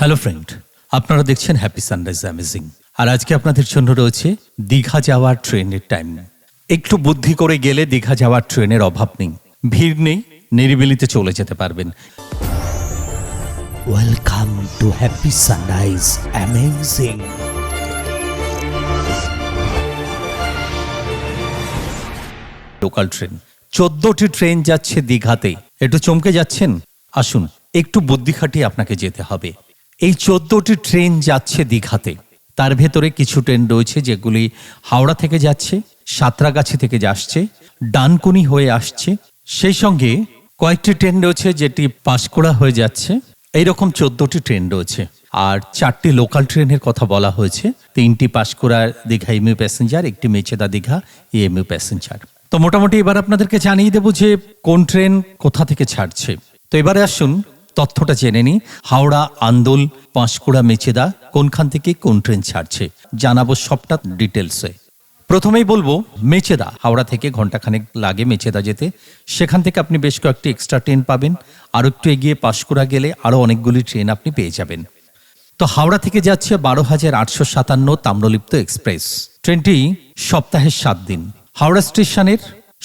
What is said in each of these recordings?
Hello friend আপনারা দেখছেন happy sunrise amazing আর আজকে আপনাদের জন্য রয়েছে দীঘা যাওয়ার ট্রেনের টাইম একটু বুদ্ধি করে গেলে দীঘা যাওয়ার ট্রেনের অভাব নেই। ভিড় নেই, নিরিবিলিতে চলে যেতে পারবেন। Welcome to happy sunrise amazing local train চোদ্দটি ট্রেন যাচ্ছে দীঘাতে। একটু চমকে যাচ্ছেন? আসুন, একটু বুদ্ধি খাটিয়ে আপনাকে যেতে হবে। এই চোদ্দটি ট্রেন যাচ্ছে দীঘাতে। তার ভেতরে কিছু ট্রেন রয়েছে যেগুলি হাওড়া থেকে যাচ্ছে, সাঁতরাগাছি থেকে আসছে ডানকুনি হয়ে আসছে। সেই সঙ্গে কয়েকটি ট্রেন রয়েছে যেটি পাঁশকুড়া হয়ে যাচ্ছে। এইরকম চোদ্দটি ট্রেন রয়েছে। আর চারটি লোকাল ট্রেনের কথা বলা হয়েছে। তিনটি পাঁশকুড়া, দীঘা এমইউ প্যাসেঞ্জার, একটি মেচেদা দীঘা, এমইউ প্যাসেঞ্জার। তো মোটামুটি এবার আপনাদেরকে জানিয়ে দেবো যে কোন ট্রেন কোথা থেকে ছাড়ছে। তো এবারে আসুন তথ্যটা জেনে নিই হাওড়া, আন্দোল, পাঁশকুড়া, মেচেদা, কোনখান থেকে কোন ট্রেন ছাড়ছে, জানাব সবটা ডিটেলসে। প্রথমেই বলব, মেচেদা, হাওড়া থেকে ঘন্টাখানেক লাগে মেচেদা যেতে। সেখান থেকে আপনি বেশ কয়েকটি এক্সট্রা ট্রেন পাবেন। আর একটু এগিয়ে পাঁশকুড়া গেলে আরও অনেকগুলি ট্রেন আপনি পেয়ে যাবেন। তো হাওড়া থেকে যাচ্ছে বারো হাজার আটশো সাতান্ন তাম্রলিপ্ত এক্সপ্রেস। ট্রেনটি সপ্তাহের সাত দিন। হাওড়া স্টেশনের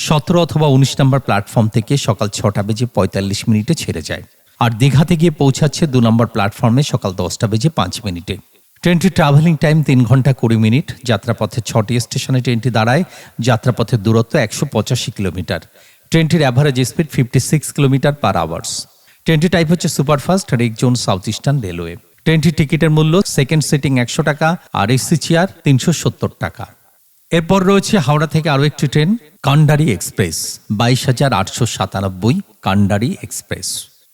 সতেরো অথবা উনিশ নম্বর প্ল্যাটফর্ম থেকে সকাল ছটা বেজে পঁয়তাল্লিশ মিনিটে ছেড়ে যায়। আর দীঘাতে গিয়ে পৌঁছাচ্ছে দু নম্বর প্ল্যাটফর্মে সকাল দশটা বেজে পাঁচ মিনিটে। ট্রেনটি ট্রাভেলিং টাইম তিন ঘণ্টা কুড়ি মিনিট। যাত্রাপথে ছটি স্টেশনে ট্রেনটি দাঁড়ায়। যাত্রাপথের দূরত্ব একশো পঁচাশি কিলোমিটার। ট্রেনটির average speed fifty six kilometre per hours ট্রেনটি টাইপ হচ্ছে superfast rake zone South Eastern Railway ট্রেনটির টিকিটের মূল্য সেকেন্ড সিটিং একশো টাকা আর এসি চেয়ার তিনশো সত্তর টাকা। এরপর রয়েছে হাওড়া থেকে আরও একটি ট্রেন, কান্ডারি এক্সপ্রেস, বাইশ হাজার আটশো সাতানব্বই কান্ডারি এক্সপ্রেস।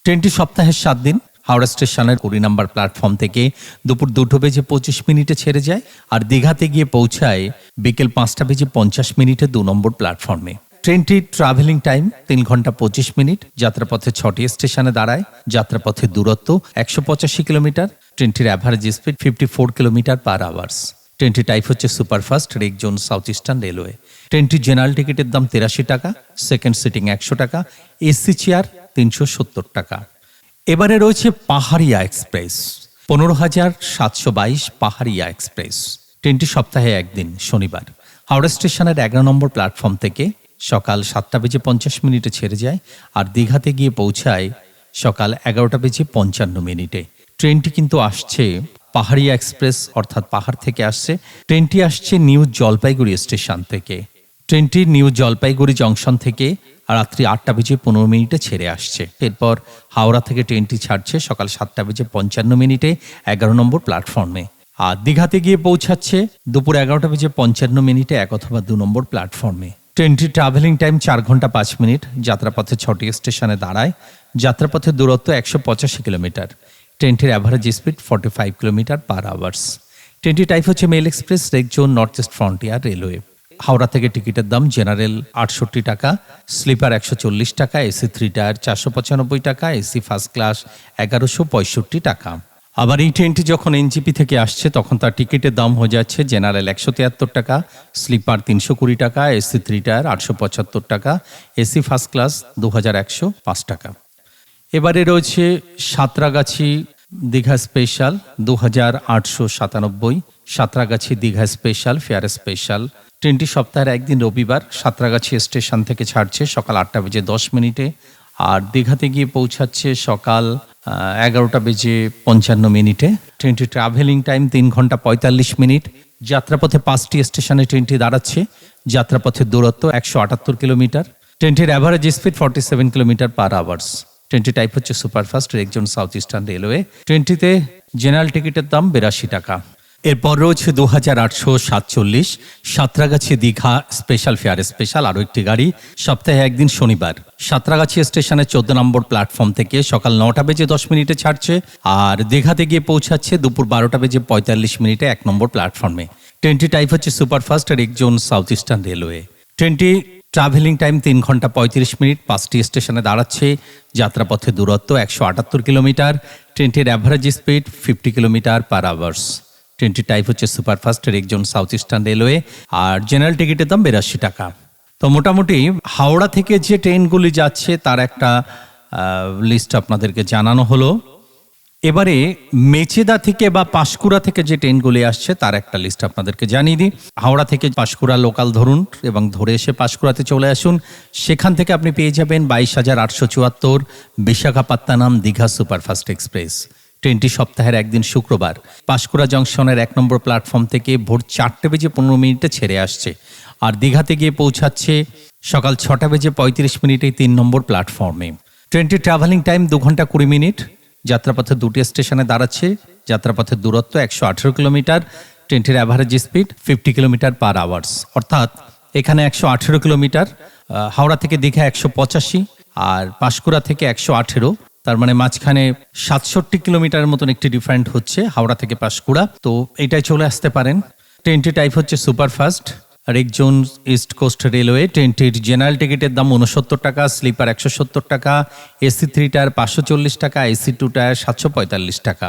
ট্রেনটি সপ্তাহের সাত দিন হাওড়া স্টেশনের কুড়ি নম্বর প্ল্যাটফর্ম থেকে দুপুর দুটো বেজে পঁচিশ মিনিটে ছেড়ে যায় আর দীঘাতে গিয়ে পৌঁছায় বিকেল পাঁচটা বেজে পঞ্চাশ মিনিটে দু নম্বর প্ল্যাটফর্মে। ট্রেনটির ট্রাভেলিং টাইম তিন ঘণ্টা পঁচিশ মিনিট, যাত্রাপথে ছটি স্টেশনে দাঁড়ায় যাত্রাপথের দূরত্ব একশো পঁচাশি কিলোমিটার, ট্রেনটির average speed fifty four kilometre per hours ট্রেনটি টাইপ হচ্ছে superfast, rake zone South Eastern Railway ট্রেনটির জেনারেল টিকিটের দাম তেরাশি টাকা সেকেন্ড সিটিং একশো টাকা, এসি চেয়ার তিনশো সত্তর টাকা। এবারে রয়েছে পাহাড়িয়া এক্সপ্রেস, পনেরো হাজার সাতশো বাইশ পাহাড়িয়া এক্সপ্রেস। ট্রেনটি সপ্তাহে একদিন, শনিবার। হাওড়া স্টেশনের এগারো নম্বর প্ল্যাটফর্ম থেকে সকাল সাতটা বেজে পঞ্চাশ মিনিটে ছেড়ে যায় আর দীঘাতে গিয়ে পৌঁছায় সকাল এগারোটা বেজে পঞ্চান্ন মিনিটে। ট্রেনটি কিন্তু আসছে পাহাড়িয়া এক্সপ্রেস, অর্থাৎ পাহাড় থেকে আসছে। ট্রেনটি আসছে নিউ জলপাইগুড়ি স্টেশন থেকে। ট্রেনটি নিউ জলপাইগুড়ি জংশন থেকে রাত্রি আটটা বেজে পনেরো মিনিটে ছেড়ে আসছে। এরপর হাওড়া থেকে ট্রেনটি ছাড়ছে সকাল সাতটা বেজে পঞ্চান্ন মিনিটে এগারো নম্বর প্ল্যাটফর্মে। আর দীঘাতে গিয়ে পৌঁছাচ্ছে দুপুর এগারোটা বেজে পঞ্চান্ন মিনিটে এক অথবা দু নম্বর প্ল্যাটফর্মে। ট্রেনটি ট্রাভেলিং টাইম চার ঘণ্টা পাঁচ মিনিট, যাত্রাপথে ছটি স্টেশনে দাঁড়ায় যাত্রাপথের দূরত্ব একশো পঁচাশি কিলোমিটার। ট্রেনটির average speed forty five kilometre per hours ট্রেনটি টাইপ হচ্ছে mail express rake zone North East Frontier Railway Howrah থেকে টিকিটের দাম জেনারেল আটষট্টি টাকা, স্লিপার একশো চল্লিশ টাকা, এসি থ্রি টায়ার চারশো পঁচানব্বই টাকা, এসি ফার্স্ট ক্লাস এগারোশো পঁয়ষট্টি টাকা। আবার এই ট্রেনটি যখন এনজিপি থেকে আসছে, তখন তার টিকিটের দাম হয়ে যাচ্ছে জেনারেল একশো তিয়াত্তর টাকা, স্লিপার তিনশো কুড়ি টাকা, এসি থ্রি টায়ার আটশো পঁচাত্তর টাকা, এসি ফার্স্ট ক্লাস দু হাজার একশো পাঁচ টাকা। এবারে রয়েছে সাঁতরাগাছি দীঘা স্পেশাল দু হাজার আটশো সাতানব্বই, Santragachi Digha special fare special ট্রেনটি সপ্তাহের একদিন রবিবার সাঁতরাগাছি স্টেশন থেকে ছাড়ছে সকাল আটটা বেজে দশ মিনিটে আর দীঘাতে গিয়ে পৌঁছাচ্ছে সকাল এগারোটা বেজে পঞ্চান্ন মিনিটে। ট্রেনটি ট্রাভেলিং টাইম তিন ঘণ্টা পঁয়তাল্লিশ মিনিট। যাত্রাপথে পাঁচটি স্টেশনে ট্রেনটি দাঁড়াচ্ছে। যাত্রাপথের দূরত্ব একশো আটাত্তর কিলোমিটার। ট্রেনটির average speed forty seven kilometre per hours ট্রেনটি টাইপ হচ্ছে superfast rake zone South Eastern Railway ট্রেনটিতে general টিকিটের দাম বিরাশি টাকা। এরপর রয়েছে দু হাজার আটশো সাতচল্লিশ Santragachi Digha special fare special আরও একটি গাড়ি। সপ্তাহে একদিন শনিবার। সাঁতরাগাছি স্টেশনের চোদ্দ নম্বর প্ল্যাটফর্ম থেকে সকাল নটা বেজে দশ মিনিটে ছাড়ছে আর দীঘাতে গিয়ে পৌঁছাচ্ছে দুপুর বারোটা বেজে পঁয়তাল্লিশ মিনিটে এক নম্বর প্ল্যাটফর্মে। ট্রেনটি টাইপ হচ্ছে সুপারফাস্ট আর একজন সাউথ ইস্টার্ন রেলওয়ে। ট্রেনটি ট্রাভেলিং টাইম তিন ঘণ্টা পঁয়ত্রিশ মিনিট। পাঁচটি স্টেশনে দাঁড়াচ্ছে। যাত্রাপথে দূরত্ব একশো আটাত্তর কিলোমিটার। ট্রেনটির average speed fifty kilometre per hours ট্রেনটির টাইপ হচ্ছে সুপারফাস্টের একজন সাউথ ইস্টার্ন রেলওয়ে, আর জেনারেল টিকিটের দাম বিরাশি টাকা। তো মোটামুটি হাওড়া থেকে যে ট্রেনগুলি যাচ্ছে, তার একটা লিস্ট আপনাদেরকে জানানো হলো। এবারে মেচেদা থেকে বা পাঁশকুড়া থেকে যে ট্রেনগুলি আসছে, তার একটা লিস্ট আপনাদেরকে জানিয়ে দিই। হাওড়া থেকে পাঁশকুড়া লোকাল ধরুন, এবং ধরে এসে পাঁশকুড়াতে চলে আসুন। সেখান থেকে আপনি পেয়ে যাবেন বাইশ হাজার আটশো চুয়াত্তর বিশাখাপত্তনম দীঘা সুপারফাস্ট এক্সপ্রেস। ট্রেনটি সপ্তাহের একদিন শুক্রবার। পাঁশকুড়া জংশনের এক নম্বর প্ল্যাটফর্ম থেকে ভোর চারটে বেজে পনেরো মিনিটে ছেড়ে আসছে আর দীঘাতে গিয়ে পৌঁছাচ্ছে সকাল ছটা বেজে পঁয়ত্রিশ মিনিটে তিন নম্বর প্ল্যাটফর্মে। ট্রেনটির ট্রাভেলিং টাইম দু ঘণ্টা কুড়ি মিনিট। যাত্রাপথে দুটি স্টেশনে দাঁড়াচ্ছে। যাত্রাপথের দূরত্ব একশো আঠেরো কিলোমিটার। ট্রেনটির average speed fifty kilometre per hours অর্থাৎ এখানে একশো আঠেরো কিলোমিটার হাওড়া থেকে দীঘা একশো পঁচাশি আর পাঁশকুড়া থেকে একশো আঠেরো। তার মানে মাঝখানে সাতষট্টি কিলোমিটার মতন একটি ডিফারেন্ট হচ্ছে, হাওড়া থেকে পাঁশকুড়া। তো এটাই চলে আসতে পারেন। ট্রেনটি টাইপ হচ্ছে সুপারফাস্ট রেকজন ইস্ট কোস্ট রেলওয়ে ট্রেনটির জেনারেল টিকিটের দাম উনসত্তর টাকা স্লিপার একশো সত্তর টাকা এসি থ্রি টায়ার পাঁচশো চল্লিশ টাকা এসি টু টায়ার সাতশো পঁয়তাল্লিশ টাকা।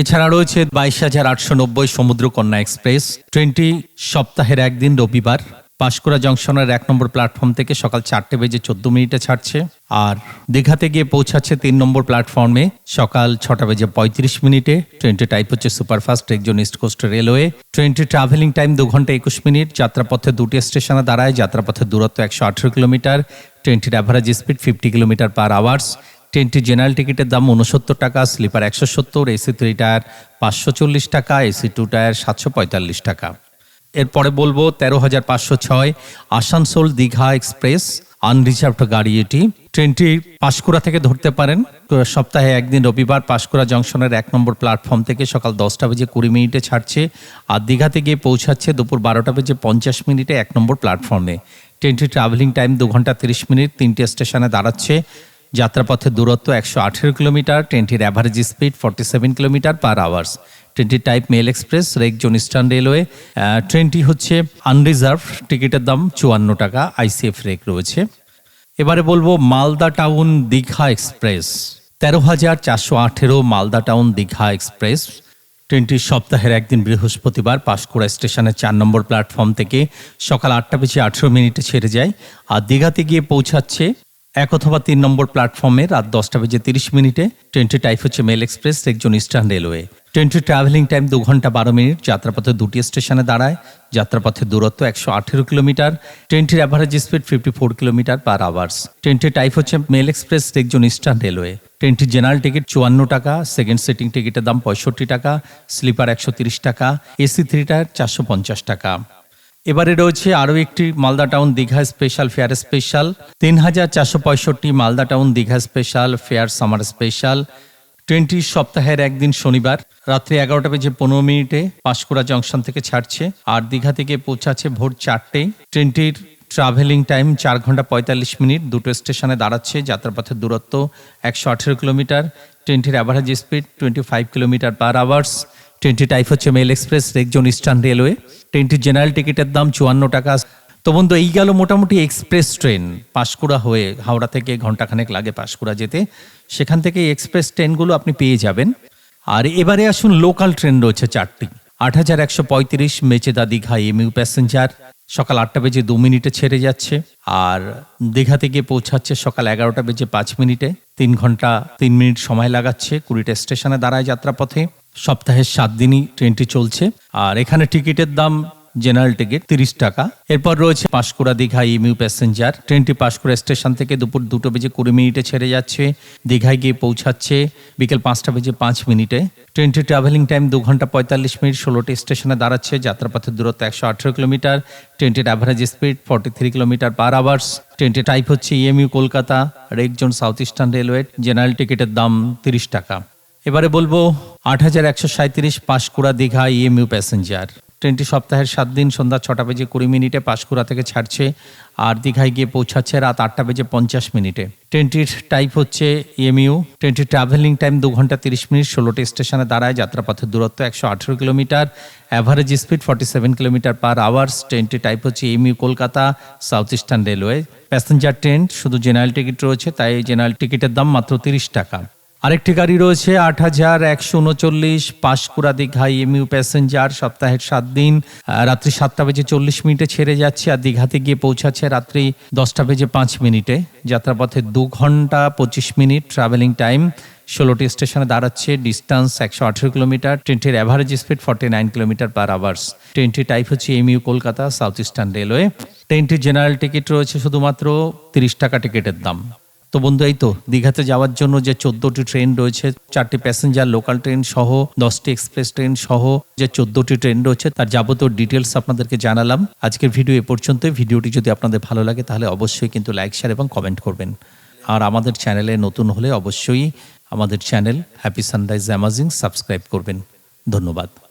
এছাড়া রয়েছে বাইশ হাজার আটশো নব্বই সমুদ্রকন্যা এক্সপ্রেস। ট্রেনটি সপ্তাহের একদিন রবিবার। পাঁশকুড়া জংশনের এক নম্বর প্ল্যাটফর্ম থেকে সকাল চারটে বেজে চোদ্দ মিনিটে ছাড়ছে। আর দীঘাতে গিয়ে পৌঁছাচ্ছে তিন নম্বর প্ল্যাটফর্মে সকাল ছটা বেজে পঁয়ত্রিশ মিনিটে। ট্রেনটি টাইপ হচ্ছে সুপারফাস্ট একজন ইস্ট কোস্ট রেলওয়ে। ট্রেনটি ট্রাভেলিং টাইম দু ঘণ্টা একুশ মিনিট। যাত্রাপথে দুটি স্টেশনে দাঁড়ায়। যাত্রাপথের দূরত্ব একশো আঠেরো কিলোমিটার। ট্রেনটির average speed fifty kilometre per hours ট্রেনটি জেনারেল টিকিটের দাম উনসত্তর টাকা স্লিপার একশো সত্তর এসি থ্রি টায়ার পাঁচশো চল্লিশ টাকা এসি টু টায়ার সাতশো পঁয়তাল্লিশ টাকা। এরপরে বলব তেরো হাজার পাঁচশো ছয় আসানসোল দীঘা এক্সপ্রেস আনরিজার্ভড গাড়ি এটি। ট্রেনটি পাঁশকুড়া থেকে ধরতে পারেন। সপ্তাহে একদিন রবিবার পাঁশকুড়া জংশনের এক নম্বর প্ল্যাটফর্ম থেকে সকাল দশটা বেজে কুড়ি মিনিটে ছাড়ছে আর দীঘাতে গিয়ে পৌঁছাচ্ছে দুপুর বারোটা বেজে পঞ্চাশ মিনিটে এক নম্বর প্ল্যাটফর্মে। ট্রেনটি ট্রাভেলিং টাইম দু ঘণ্টা তিরিশ মিনিট। তিনটে স্টেশনে দাঁড়াচ্ছে। যাত্রাপথের দূরত্ব একশো আঠেরো কিলোমিটার। ট্রেনটির average speed forty seven kilometre per hours ট্রেনটির type mail express রেকজন eastern railway ট্রেনটি হচ্ছে আনরিজার্ভ টিকিটের দাম চুয়ান্ন টাকা আইসিএফ রেক রয়েছে। এবারে বলব মালদা টাউন দীঘা এক্সপ্রেস। তেরো হাজার চারশো আঠেরো মালদা টাউন দীঘা এক্সপ্রেস। ট্রেনটি সপ্তাহের একদিন বৃহস্পতিবার পাঁশকুড়া স্টেশনের চার নম্বর প্ল্যাটফর্ম থেকে সকাল আটটা বেজে আঠেরো মিনিটে ছেড়ে যায় আর দীঘাতে গিয়ে পৌঁছাচ্ছে এক অথবা তিন নম্বর প্ল্যাটফর্মে রাত দশটা বেজে তিরিশ মিনিটে। ট্রেনটি টাইপ হচ্ছে মেল এক্সপ্রেস একজন ইস্টার্ন রেলওয়ে ট্রেনটির ট্রাভেলিং টাইম দু ঘণ্টা বারো মিনিট। যাত্রাপথে দুটি স্টেশনে দাঁড়ায়। যাত্রাপথের দূরত্ব একশো আঠেরো কিলোমিটার। ট্রেনটির average speed fifty four kilometre per hours ট্রেনটির টাইপ হচ্ছে মেল এক্সপ্রেস একজন ইস্টার্ন রেলওয়ে ট্রেনটির জেনারেল টিকিট চুয়ান্ন টাকা সেকেন্ড সিটিং টিকিটের দাম পঁয়ষট্টি টাকা স্লিপার একশো তিরিশ টাকা এসি থ্রি টায়ার চারশো পঞ্চাশ টাকা। এবারে রয়েছে আরও একটি Malda town Digha special fare special তিন হাজার চারশো পঁয়ষট্টি Malda town Digha special fare summer special ট্রেনটি সপ্তাহের একদিন শনিবার, রাত্রি এগারোটা বেজে পনেরো মিনিটে পাঁশকুড়া জংশন থেকে ছাড়ছে আর দীঘা থেকে পৌঁছাচ্ছে ভোর চারটে। ট্রেনটির ট্রাভেলিং টাইম চার ঘণ্টা পঁয়তাল্লিশ মিনিট। দুটো স্টেশনে দাঁড়াচ্ছে যাত্রাপথের দূরত্ব একশো আঠেরো কিলোমিটার। ট্রেনটির average speed twenty five kilometre per hours ট্রেনটি টাইপ হচ্ছে মেল এক্সপ্রেস রেকজন ইস্টার্ন রেলওয়ে ট্রেনটির জেনারেল টিকিটের দাম চুয়ান্ন টাকা। তো বন্ধু, এই গেল মোটামুটি এক্সপ্রেস ট্রেন। পাঁশকুড়া হয়ে হাওড়া থেকে ঘন্টাখানেক লাগে পাঁশকুড়া যেতে। সেখান থেকে এক্সপ্রেস ট্রেনগুলো আপনি পেয়ে যাবেন। আর এবারে আসুন, লোকাল ট্রেন রয়েছে চারটি। আট হাজার একশো পঁয়ত্রিশ মেচেদা দীঘা এমইউ প্যাসেঞ্জার। সকাল আটটা বেজে দু মিনিটে ছেড়ে যাচ্ছে। আর দীঘা থেকে পৌঁছাচ্ছে সকাল এগারোটা বেজে পাঁচ মিনিটে। তিন ঘণ্টা, তিন মিনিট সময় লাগাচ্ছে কুড়িটা স্টেশনে দাঁড়ায় যাত্রাপথে। সপ্তাহের সাত দিনই ট্রেনটি চলছে। আর এখানে টিকিটের দাম জেনারেল টিকিট তিরিশ টাকা। এরপর রয়েছে পাঁশকুড়া দীঘা ইমিউ প্যাসেঞ্জার। ট্রেনটি পাঁশকুড়া স্টেশন থেকে দুপুর দুটো বেজে কুড়ি মিনিটে ছেড়ে যাচ্ছে। দীঘায় গিয়ে পৌঁছাচ্ছে বিকেল পাঁচটা বেজে পাঁচ মিনিটে। ট্রেনটি ট্রাভেলিং টাইম দু ঘণ্টা পঁয়তাল্লিশ মিনিট ষোলোটি স্টেশনে দাঁড়াচ্ছে। যাত্রাপথের দূরত্ব একশো আঠেরো কিলোমিটার। ট্রেনটির average speed forty three kilometre per hours ট্রেনটি টাইপ হচ্ছে ইএমইউ কলকাতা রেকজন সাউথ ইস্টার্ন রেলওয়ে জেনারেল টিকিটের দাম তিরিশ টাকা। এবারে বলব আট হাজার একশো সাঁত্রিশ পাঁশকুড়া দীঘা ইএমইউ প্যাসেঞ্জার ট্রেনটি সপ্তাহের সাত দিন, সন্ধ্যা ছটা বেজে কুড়ি মিনিটে পাঁশকুড়া থেকে ছাড়ছে আর দীঘায় গিয়ে পৌঁছাচ্ছে রাত আটটা বেজে পঞ্চাশ মিনিটে। ট্রেনটির টাইপ হচ্ছে ইএমইউ ট্রেনটির ট্রাভেলিং টাইম দু ঘণ্টা তিরিশ মিনিট, ষোলোটি স্টেশনে দাঁড়ায়, যাত্রাপথের দূরত্ব একশো আঠেরো kilometre. Average speed forty seven kilometre per hours ট্রেনটির টাইপ হচ্ছে EMU Kolkata south eastern railway passenger train শুধু জেনারেল টিকিট রয়েছে, তাই জেনারেল টিকিটের দাম মাত্র তিরিশ টাকা। আরেকটি গাড়ি রয়েছে আট হাজার একশো উনচল্লিশ পাঁশকুড়া দীঘা এমইউ প্যাসেঞ্জার, সপ্তাহের সাত দিন। রাত্রি সাতটা বেজে চল্লিশ মিনিটে ছেড়ে যাচ্ছে আর দীঘাতে গিয়ে পৌঁছাচ্ছে রাত্রি দশটা বেজে পাঁচ মিনিটে। যাত্রাপথে দু ঘণ্টা পঁচিশ মিনিট ট্রাভেলিং টাইম ষোলোটি স্টেশনে দাঁড়াচ্ছে ডিস্টেন্স একশো আঠেরো কিলোমিটার। ট্রেনটির average speed forty nine kilometre per hours ট্রেনটির টাইপ হচ্ছে MU Kolkata south eastern railway ট্রেনটির জেনারেল টিকিট রয়েছে শুধুমাত্র তিরিশ টাকা টিকিটের দাম। তো বন্ধু, এই তো দীঘাতে যাওয়ার জন্য যে চোদ্দটি ট্রেন রয়েছে, চারটি প্যাসেঞ্জার লোকাল ট্রেন সহ, দশটি এক্সপ্রেস ট্রেন সহ যে চোদ্দটি ট্রেন রয়েছে, তার যাবতীয় ডিটেলস আপনাদেরকে জানালাম। আজকের ভিডিও এ পর্যন্ত ভিডিওটি যদি আপনাদের ভালো লাগে, তাহলে অবশ্যই কিন্তু লাইক শেয়ার এবং কমেন্ট করবেন। আর আমাদের চ্যানেলে নতুন হলে অবশ্যই আমাদের channel happy sunrise amazing subscribe করবেন। ধন্যবাদ।